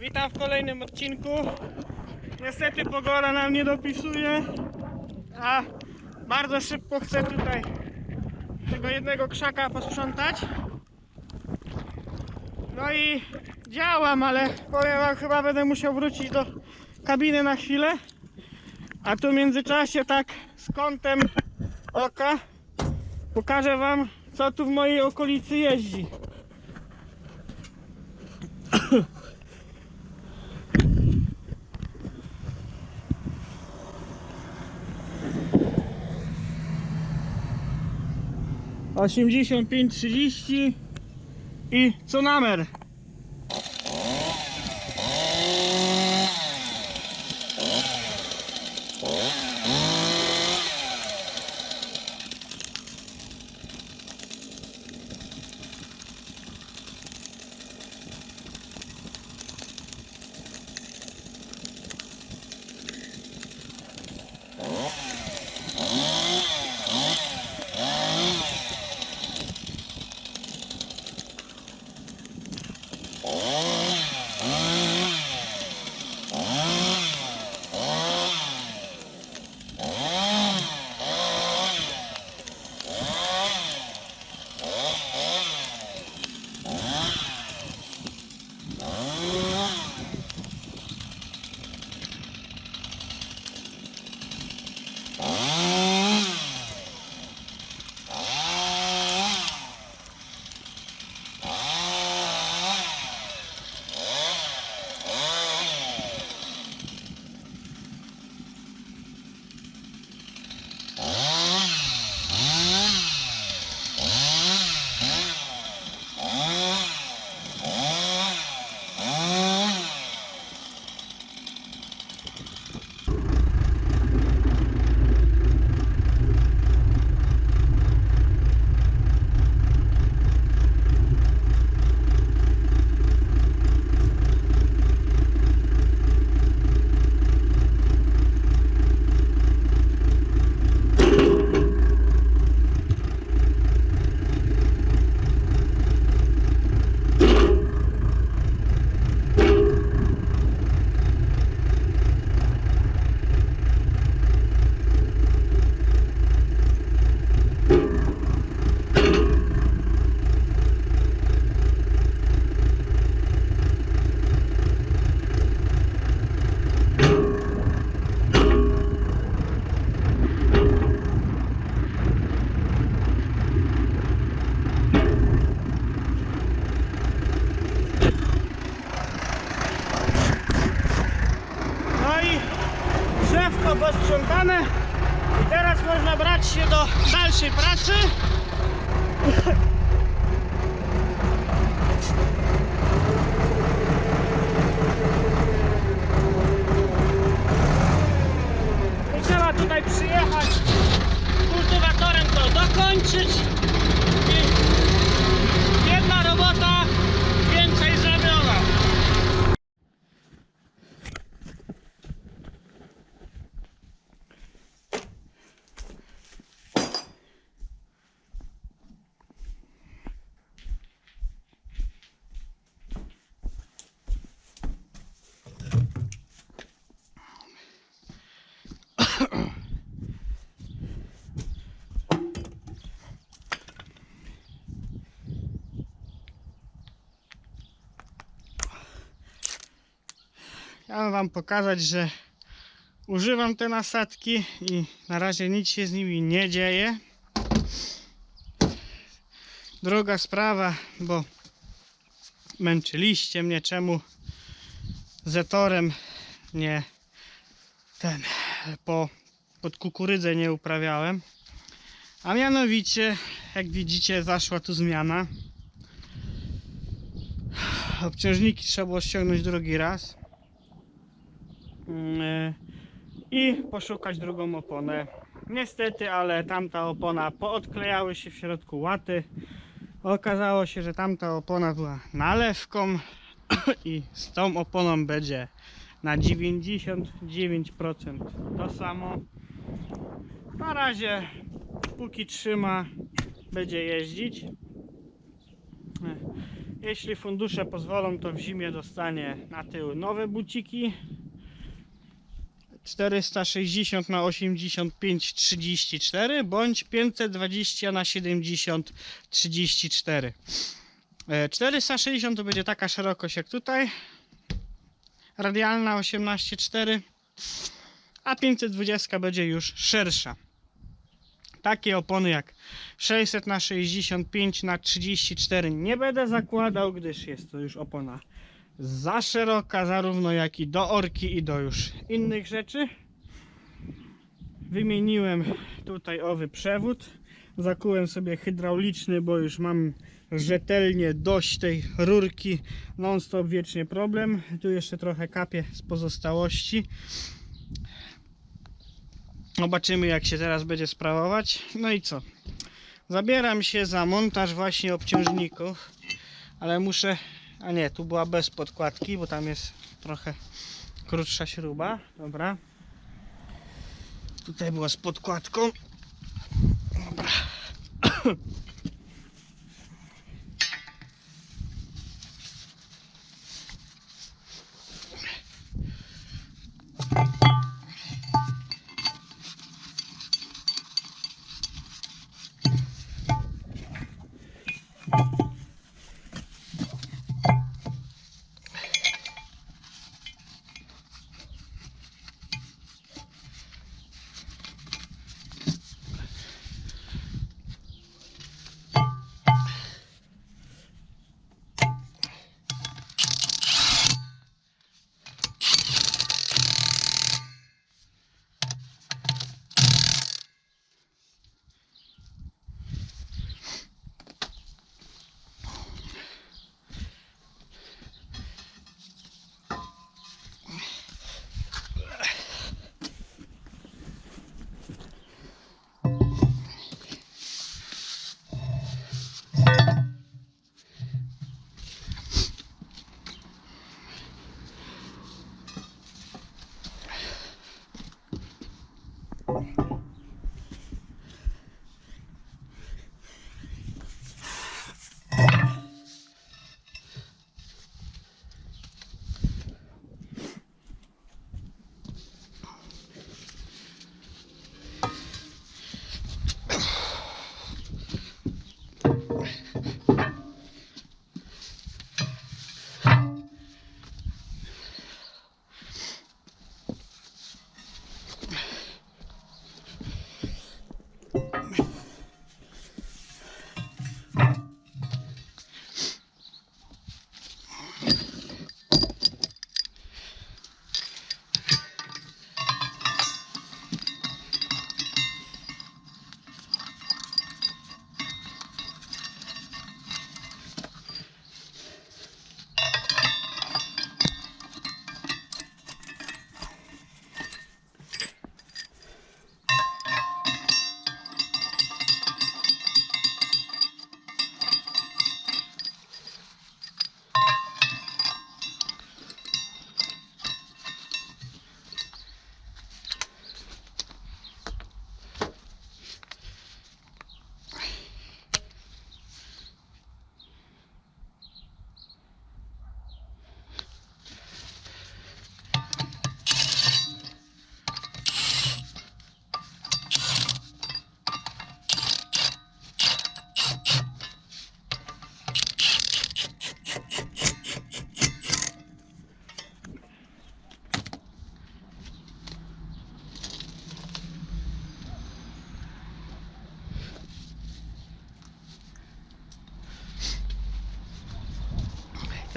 witam w kolejnym odcinku. Niestety pogoda nam nie dopisuje, a bardzo szybko chcę tutaj tego jednego krzaka posprzątać. No i działam, ale powiem wam, chyba będę musiał wrócić do kabiny na chwilę. A tu w międzyczasie tak z kątem oka pokażę wam co tu w mojej okolicy jeździ. Osiemdziesiąt pięć trzydzieści i co numer? Mam wam pokazać, że używam te nasadki i na razie nic się z nimi nie dzieje. Druga sprawa, bo męczyliście mnie, czemu zetorem nie ten po pod kukurydzę nie uprawiałem. A mianowicie, jak widzicie, zaszła tu zmiana. Obciążniki trzeba było ściągnąć drugi raz. Mm, i poszukać drugą oponę. Niestety, ale tamta opona poodklejały się w środku łaty. Okazało się, że tamta opona była nalewką i z tą oponą będzie na 99% to samo. Na razie, póki trzyma, będzie jeździć. Jeśli fundusze pozwolą, to w zimie dostanie na tył nowe buciki. 460 na 85 34 bądź 520 na 70 34. E, 460 to będzie taka szerokość jak tutaj. Radialna 18,4 a 520 będzie już szersza. Takie opony jak 600 na 65 na 34 nie będę zakładał, gdyż jest to już opona za szeroka, zarówno jak i do orki i do już innych rzeczy. Wymieniłem tutaj owy przewód. Zakułem sobie hydrauliczny, bo już mam rzetelnie dość tej rurki. Non stop wiecznie problem. Tu jeszcze trochę kapie z pozostałości. Zobaczymy jak się teraz będzie sprawować. No i co? Zabieram się za montaż właśnie obciążników, ale muszę a nie, tu była bez podkładki, bo tam jest trochę krótsza śruba. Dobra. Tutaj była z podkładką. Dobra.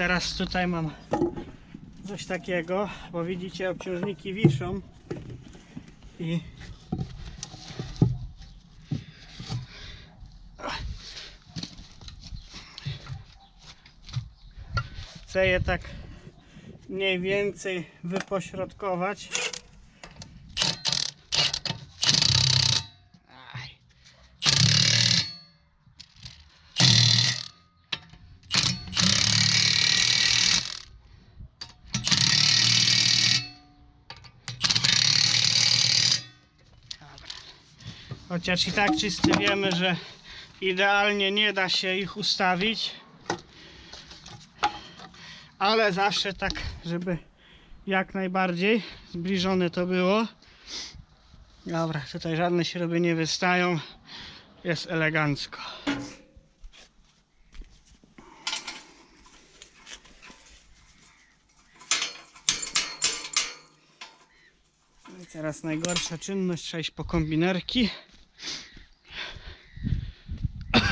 Teraz tutaj mam coś takiego, bo widzicie obciążniki wiszą i chcę je tak mniej więcej wypośrodkować. Chociaż i tak wszyscy wiemy, że idealnie nie da się ich ustawić. ale zawsze tak, żeby jak najbardziej zbliżone to było. Dobra, tutaj żadne śruby nie wystają. Jest elegancko. I teraz najgorsza czynność, trzeba iść po kombinerki.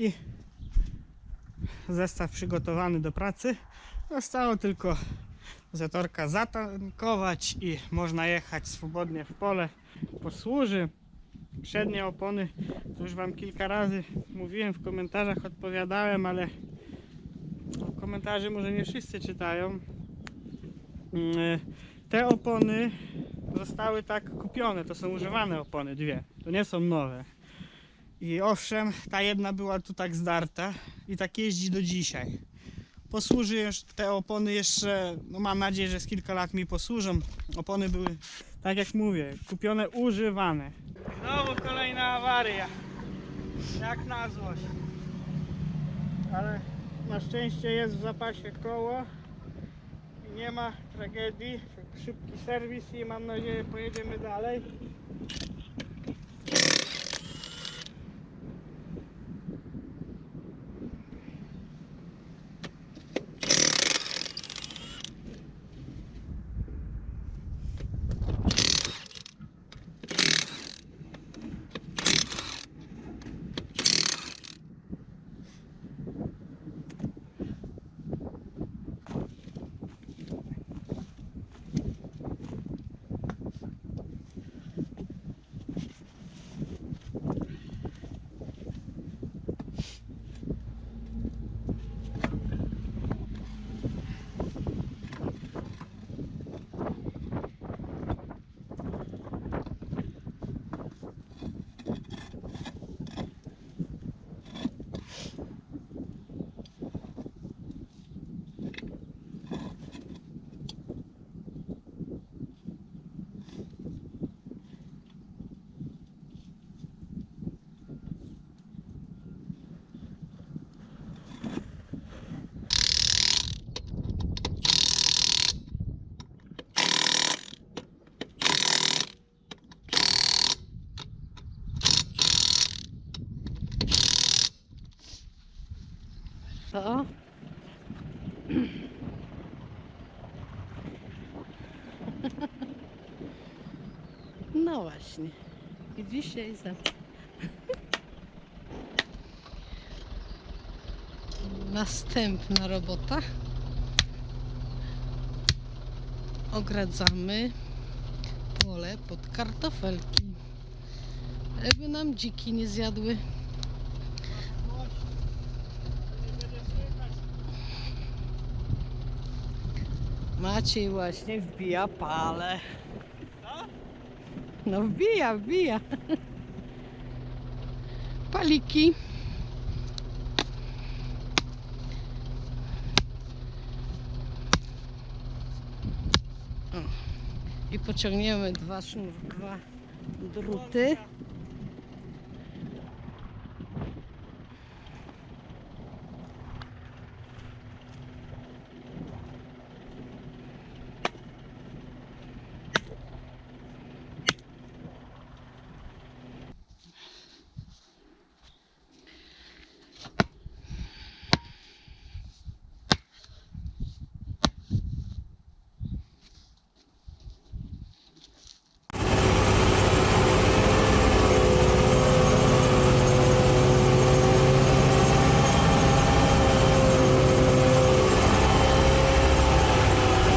i zestaw przygotowany do pracy. Zostało tylko zatorka zatankować i można jechać swobodnie w pole. Posłuży. Przednie opony, to już Wam kilka razy mówiłem w komentarzach, odpowiadałem, ale komentarzy może nie wszyscy czytają. Mm, Te opony zostały tak kupione, to są używane opony, dwie, to nie są nowe. I owszem, ta jedna była tu tak zdarta i tak jeździ do dzisiaj. Posłuży te opony jeszcze, no mam nadzieję, że z kilka lat mi posłużą. Opony były, tak jak mówię, kupione używane. Znowu kolejna awaria. Jak na złość. Ale na szczęście jest w zapasie koło i nie ma tragedii. Szybki serwis i mam nadzieję pojedziemy dalej. Co? No właśnie. I dzisiaj za. Następna robota. Ogradzamy pole pod kartofelki. Żeby nam dziki nie zjadły. Maciej właśnie wbija pale. No wbija, wbija. Paliki. O. I pociągniemy dwa sznur, dwa druty.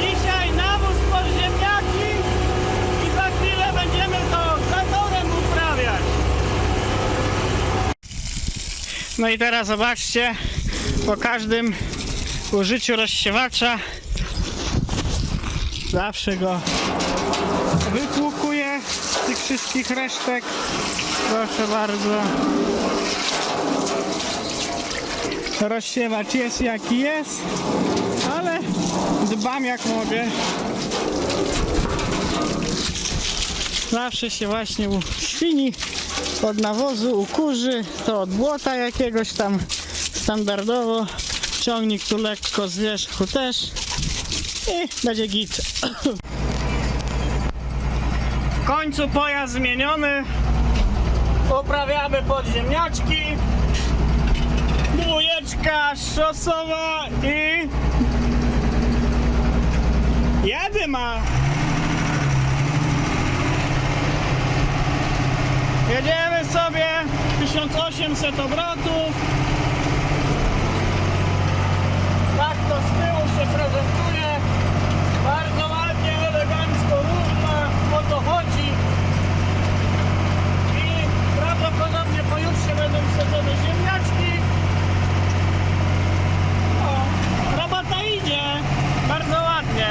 Dzisiaj nawóz pod ziemniaki i za chwilę będziemy to zatorem uprawiać. No i teraz zobaczcie, po każdym użyciu rozsiewacza zawsze go wytłukuję z tych wszystkich resztek. Proszę bardzo. Rozsiewacz jest jaki jest, ale dbam jak mogę. Zawsze się właśnie u świni od nawozu, u kurzy, to od błota jakiegoś tam standardowo. Ciągnik tu lekko z wierzchu też i będzie git. W końcu pojazd zmieniony. Uprawiamy podziemniaczki. Dwójeczka szosowa i Jadę ma. Jedziemy 1800 obrotów. Tak to z tyłu się prezentuje. Bardzo ładnie, elegancko, równo. O to chodzi. I prawdopodobnie pojutrze będą wsadzone ziemniaczki. O, robota idzie. Bardzo ładnie.